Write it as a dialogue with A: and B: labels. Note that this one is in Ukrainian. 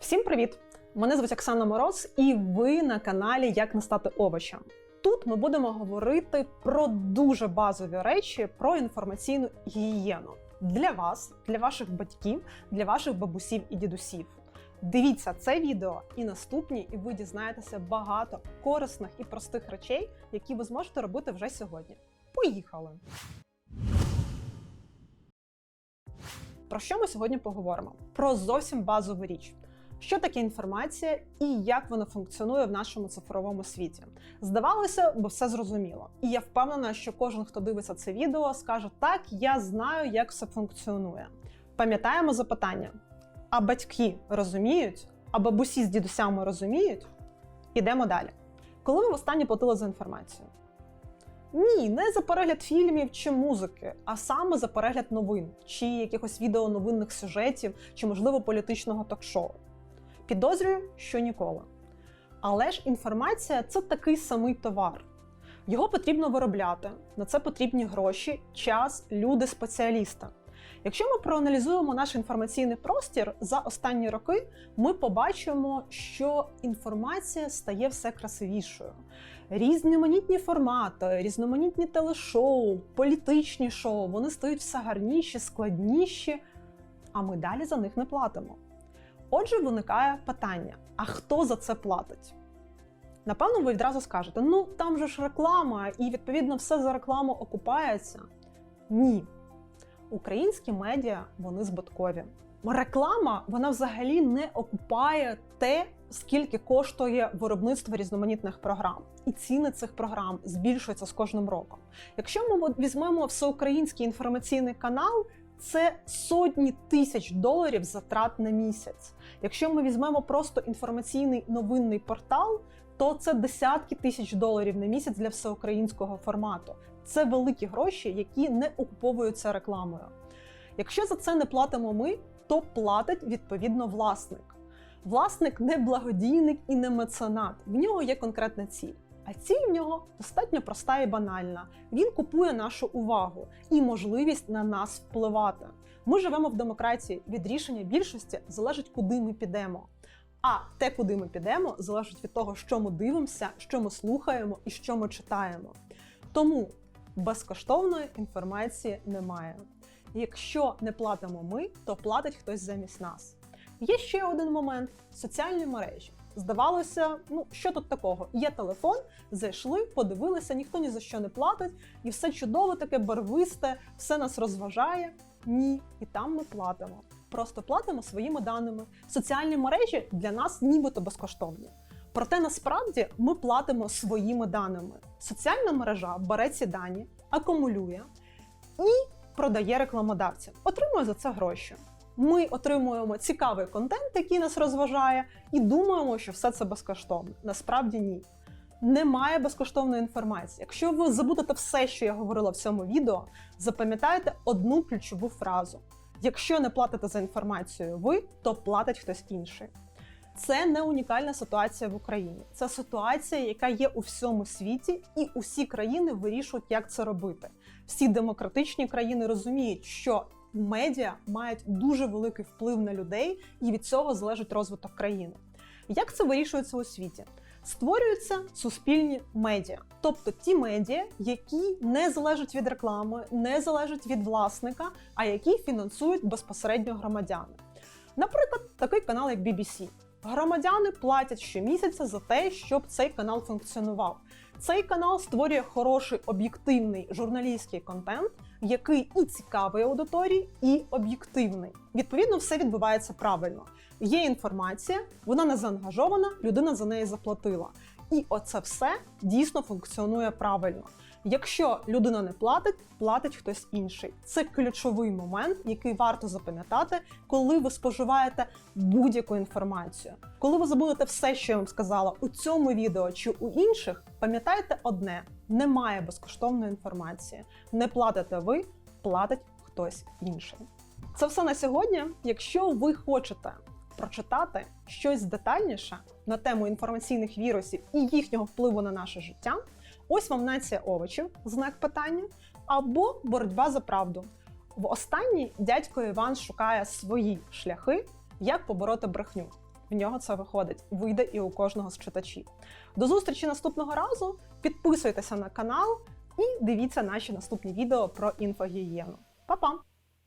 A: Всім привіт! Мене звуть Оксана Мороз, і ви на каналі Як не стати овочем. Тут ми будемо говорити про дуже базові речі про інформаційну гігієну для вас, для ваших батьків, для ваших бабусів і дідусів. Дивіться це відео і наступні, і ви дізнаєтеся багато корисних і простих речей, які ви зможете робити вже сьогодні. Поїхали! Про що ми сьогодні поговоримо? Про зовсім базову річ. Що таке інформація і як вона функціонує в нашому цифровому світі? Здавалося, бо все зрозуміло. І я впевнена, що кожен, хто дивиться це відео, скаже: так, я знаю, як все функціонує. Пам'ятаємо запитання: а батьки розуміють, а бабусі з дідусями розуміють? Ідемо далі. Коли ви востаннє платили за інформацію? Ні, не за перегляд фільмів чи музики, а саме за перегляд новин, чи якихось відеоновинних сюжетів, чи, можливо, політичного ток-шоу. Підозрюю, що ніколи. Але ж інформація це такий самий товар. Його потрібно виробляти, на це потрібні гроші, час, люди, спеціалісти. Якщо ми проаналізуємо наш інформаційний простір за останні роки, ми побачимо, що інформація стає все красивішою. Різноманітні формати, різноманітні телешоу, політичні шоу, вони стають все гарніші, складніші, а ми далі за них не платимо. Отже, виникає питання: а хто за це платить? Напевно, ви відразу скажете: ну там же ж реклама, і відповідно все за рекламу окупається. Ні. Українські медіа вони збиткові. Реклама вона взагалі не окупає те, скільки коштує виробництво різноманітних програм, і ціни цих програм збільшуються з кожним роком. Якщо ми візьмемо всеукраїнський інформаційний канал, це сотні тисяч доларів затрат на місяць. Якщо ми візьмемо просто інформаційний новинний портал, то це десятки тисяч доларів на місяць для всеукраїнського формату. Це великі гроші, які не окуповуються рекламою. Якщо за це не платимо ми, то платить відповідно власник. Власник не благодійник і не меценат. В нього є конкретна ціль. А ціль в нього достатньо проста і банальна. Він купує нашу увагу і можливість на нас впливати. Ми живемо в демократії. Від рішення більшості залежить, куди ми підемо. А те, куди ми підемо, залежить від того, що ми дивимося, що ми слухаємо і що ми читаємо. Тому безкоштовної інформації немає. Якщо не платимо ми, то платить хтось замість нас. Є ще один момент: соціальні мережі. Здавалося, ну що тут такого? Є телефон, зайшли, подивилися, ніхто ні за що не платить, і все чудово, таке барвисте, все нас розважає. Ні, і там ми платимо. Просто платимо своїми даними. Соціальні мережі для нас нібито безкоштовні. Проте насправді ми платимо своїми даними. Соціальна мережа бере ці дані, акумулює і продає рекламодавцям, отримує за це гроші. Ми отримуємо цікавий контент, який нас розважає, і думаємо, що все це безкоштовно. Насправді ні. Немає безкоштовної інформації. Якщо ви забудете все, що я говорила в цьому відео, запам'ятайте одну ключову фразу: якщо не платите за інформацію ви, то платить хтось інший. Це не унікальна ситуація в Україні. Це ситуація, яка є у всьому світі, і усі країни вирішують, як це робити. Всі демократичні країни розуміють, що медіа мають дуже великий вплив на людей, і від цього залежить розвиток країни. Як це вирішується у світі? Створюються суспільні медіа, тобто ті медіа, які не залежать від реклами, не залежать від власника, а які фінансують безпосередньо громадяни. Наприклад, такий канал, як BBC. Громадяни платять щомісяця за те, щоб цей канал функціонував. Цей канал створює хороший об'єктивний журналістський контент, який і цікавий аудиторії, і об'єктивний. Відповідно, все відбувається правильно. Є інформація, вона не заангажована, людина за неї заплатила. І оце все дійсно функціонує правильно. Якщо людина не платить, платить хтось інший. Це ключовий момент, який варто запам'ятати, коли ви споживаєте будь-яку інформацію. Коли ви забудете все, що я вам сказала у цьому відео чи у інших, пам'ятайте одне: немає безкоштовної інформації. Не платите ви, платить хтось інший. Це все на сьогодні. Якщо ви хочете прочитати щось детальніше на тему інформаційних вірусів і їхнього впливу на наше життя. Ось вам нація овочів, знак питання, або боротьба за правду. В останній дядько Іван шукає свої шляхи, як побороти брехню. в нього це виходить. Вийде і у кожного з читачів. До зустрічі наступного разу. Підписуйтеся на канал і дивіться наші наступні відео про інфогігієну. Па-па!